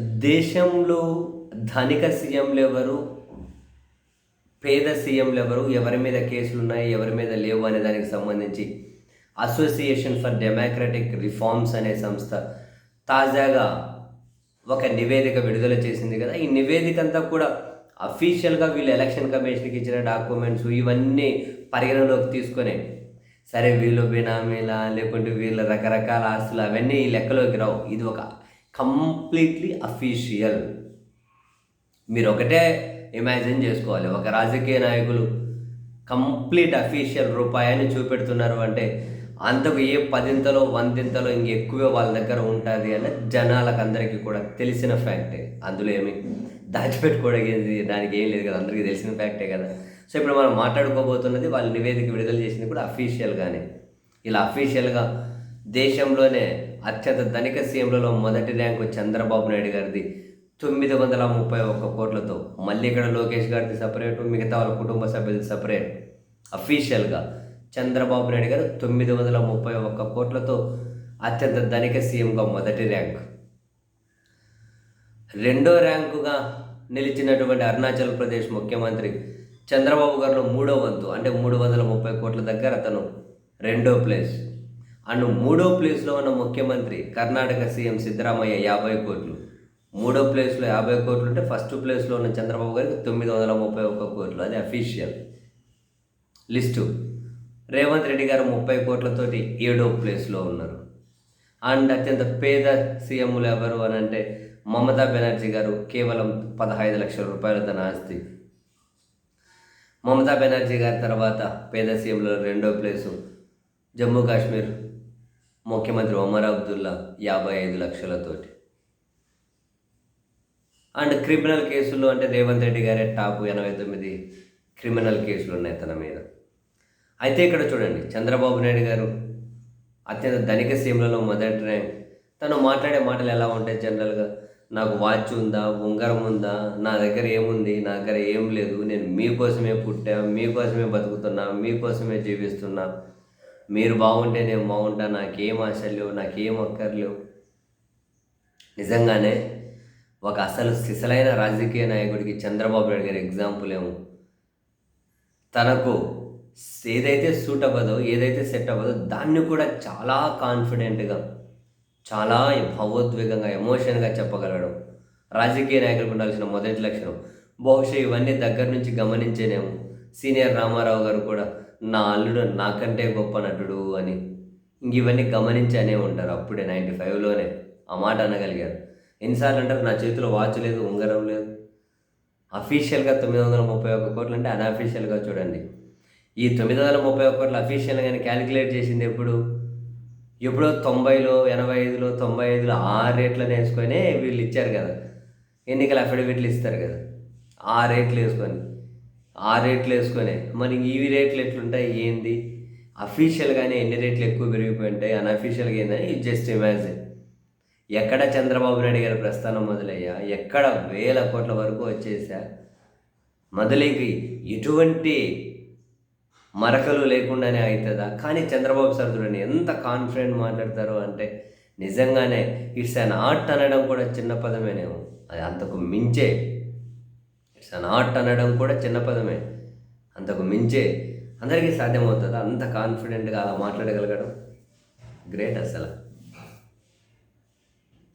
దేశంలో ధనిక సీఎంలు ఎవరు పేద సీఎంలు ఎవరు ఎవరి మీద కేసులు ఉన్నాయి ఎవరి మీద లేవు అనే దానికి సంబంధించి అసోసియేషన్ ఫర్ డెమోక్రటిక్ రిఫార్మ్స్ అనే సంస్థ తాజాగా ఒక నివేదిక విడుదల చేసింది కదా. ఈ నివేదిక అంతా కూడా అఫీషియల్గా వీళ్ళు ఎలక్షన్ కమిషన్కి ఇచ్చిన డాక్యుమెంట్స్ ఇవన్నీ పరిగణలోకి తీసుకొని సరే వీళ్ళు బినామీలా లేకుంటే వీళ్ళ రకరకాల ఆస్తులు అవన్నీ ఈ లెక్కలోకి రావు. ఇది ఒక కంప్లీట్లీ అఫీషియల్ మీరు ఒకటే ఇమాజిన్ చేసుకోవాలి. ఒక రాజకీయ నాయకులు కంప్లీట్ అఫీషియల్ రూపాయని చూపెడుతున్నారు అంటే అంతకు ఏ పదింతలో వందింతలో ఇంకెక్కువే వాళ్ళ దగ్గర ఉంటుంది అని జనాలకు అందరికీ కూడా తెలిసిన ఫ్యాక్టే అందులో ఏమి దాచిపెట్టుకోవడానికి దానికి ఏం లేదు కదా అందరికీ తెలిసిన ఫ్యాక్టే కదా. సో ఇప్పుడు మనం మాట్లాడుకోబోతున్నది వాళ్ళ నివేదిక విడుదల చేసింది కూడా అఫీషియల్గానే ఇలా అఫీషియల్గా దేశంలోనే అత్యంత ధనిక సీఎంలలో మొదటి ర్యాంకు చంద్రబాబు నాయుడు గారిది. తొమ్మిది వందల ముప్పై ఒక్క కోట్లతో మళ్ళీ ఇక్కడ లోకేష్ గారిది సపరేటు మిగతా వాళ్ళ కుటుంబ సభ్యులు సపరేట్. అఫీషియల్గా చంద్రబాబు నాయుడు గారు తొమ్మిది వందల ముప్పై ఒక్క కోట్లతో అత్యంత ధనిక సీఎంగా మొదటి ర్యాంక్. రెండో ర్యాంకుగా నిలిచినటువంటి అరుణాచల్ ప్రదేశ్ ముఖ్యమంత్రి చంద్రబాబు గారిలో మూడో వంతు అంటే మూడు వందల ముప్పై కోట్ల దగ్గర అతను రెండో ప్లేస్. అండ్ మూడో ప్లేస్లో ఉన్న ముఖ్యమంత్రి కర్ణాటక సీఎం సిద్ధరామయ్య యాభై కోట్లు. మూడో ప్లేస్లో యాభై కోట్లు ఉంటే ఫస్ట్ ప్లేస్లో ఉన్న చంద్రబాబు గారికి తొమ్మిది వందల ముప్పై ఒక్క కోట్లు. అది అఫీషియల్. లిస్టు. రేవంత్ రెడ్డి గారు ముప్పై కోట్లతోటి ఏడో ప్లేస్లో ఉన్నారు. అండ్ అత్యంత పేద సీఎంలు ఎవరు అని అంటే మమతా బెనర్జీ గారు కేవలం పదహైదు లక్షల రూపాయలు తన ఆస్తి. మమతా బెనర్జీ గారి తర్వాత పేద సీఎంలో రెండో ప్లేసు జమ్మూ కాశ్మీర్. ముఖ్యమంత్రి ఒమర్ అబ్దుల్లా యాభై ఐదు లక్షలతోటి. అండ్ క్రిమినల్ కేసులు అంటే రేవంత్ రెడ్డి గారే టాప్ ఎనభై తొమ్మిది క్రిమినల్ కేసులు ఉన్నాయి తన మీద. అయితే ఇక్కడ చూడండి చంద్రబాబు నాయుడు గారు అత్యంత ధనిక సీమలలో మొదటి తను మాట్లాడే మాటలు ఎలా ఉంటాయి జనరల్గా? నాకు వాచ్ ఉందా? ఉంగరం ఉందా? నా దగ్గర ఏముంది? నా దగ్గర ఏం లేదు? నేను మీకోసమే పుట్టా? మీకోసమే బతుకుతున్నా? మీకోసమే జీవిస్తున్నా? మీరు బాగుంటే నేను బాగుంటా నాకేం ఆశలు నాకేం అక్కర్లేవు నిజంగానే ఒక అసలు సిసలైన రాజకీయ నాయకుడికి చంద్రబాబు నాయుడు గారి ఎగ్జాంపుల్ ఏమో. తనకు ఏదైతే సూట్ అవ్వదో ఏదైతే సెట్ అవ్వదో దాన్ని కూడా చాలా కాన్ఫిడెంట్గా చాలా భావోద్వేగంగా ఎమోషన్గా చెప్పగలగడం రాజకీయ నాయకులకు ఉండాల్సిన మొదటి లక్షణం. బహుశా ఇవన్నీ దగ్గర నుంచి గమనించేనేమో. సీనియర్ రామారావు గారు కూడా నా అల్లుడు నాకంటే గొప్ప నటుడు అని. ఇంక ఇవన్నీ గమనించనే ఉంటారు అప్పుడే నైంటీ ఫైవ్లోనే. ఆ మాట అనగలిగారు. ఎన్నిసార్లు అంటారు నా చేతిలో వాచ్ లేదు ఉంగరం లేదు. అఫీషియల్గా తొమ్మిది వందల ముప్పై ఒక్క కోట్లు అంటే అన్అఫీషియల్గా చూడండి. ఈ తొమ్మిది వందల ముప్పై ఒక్క కోట్లు అఫీషియల్గానే క్యాలిక్యులేట్ చేసింది ఎప్పుడు? ఎప్పుడో తొంభైలో ఎనభై ఐదులో తొంభై ఐదులో ఆ రేట్లను వేసుకొని వీళ్ళు ఇచ్చారు కదా. ఎన్నికల అఫిడవిట్లు ఇస్తారు కదా. ఆ రేట్లు వేసుకొని. ఆ రేట్లు వేసుకొని. మరి ఇవి రేట్లు ఎట్లుంటాయి? ఏంది? అఫీషియల్గానే ఎన్ని రేట్లు ఎక్కువ పెరిగిపోయి ఉంటాయి అన్అఫీషియల్గా ఏందని జస్ట్ ఇమాజిన్ ఎక్కడ చంద్రబాబు నాయుడు గారి ప్రస్థానం మొదలయ్యా? ఎక్కడ వేల కోట్ల వరకు వచ్చేసా? మొదలైకి ఎటువంటి మరకలు లేకుండానే అవుతుందా కానీ చంద్రబాబు సార్ చూడండి ఎంత కాన్ఫిడెంట్ మాట్లాడతారు అంటే నిజంగానే ఇట్స్ అన్ ఆర్ట్ అనడం కూడా చిన్న పదమేనేమో. అది అంతకు మించే ఇట్స్ అన్ ఆర్ట్ అనడం కూడా చిన్న పదమే. అంతకు మించే అందరికీ సాధ్యమవుతుంది? అంత కాన్ఫిడెంట్గా అలా మాట్లాడగలగడం? గ్రేట్ అసలు.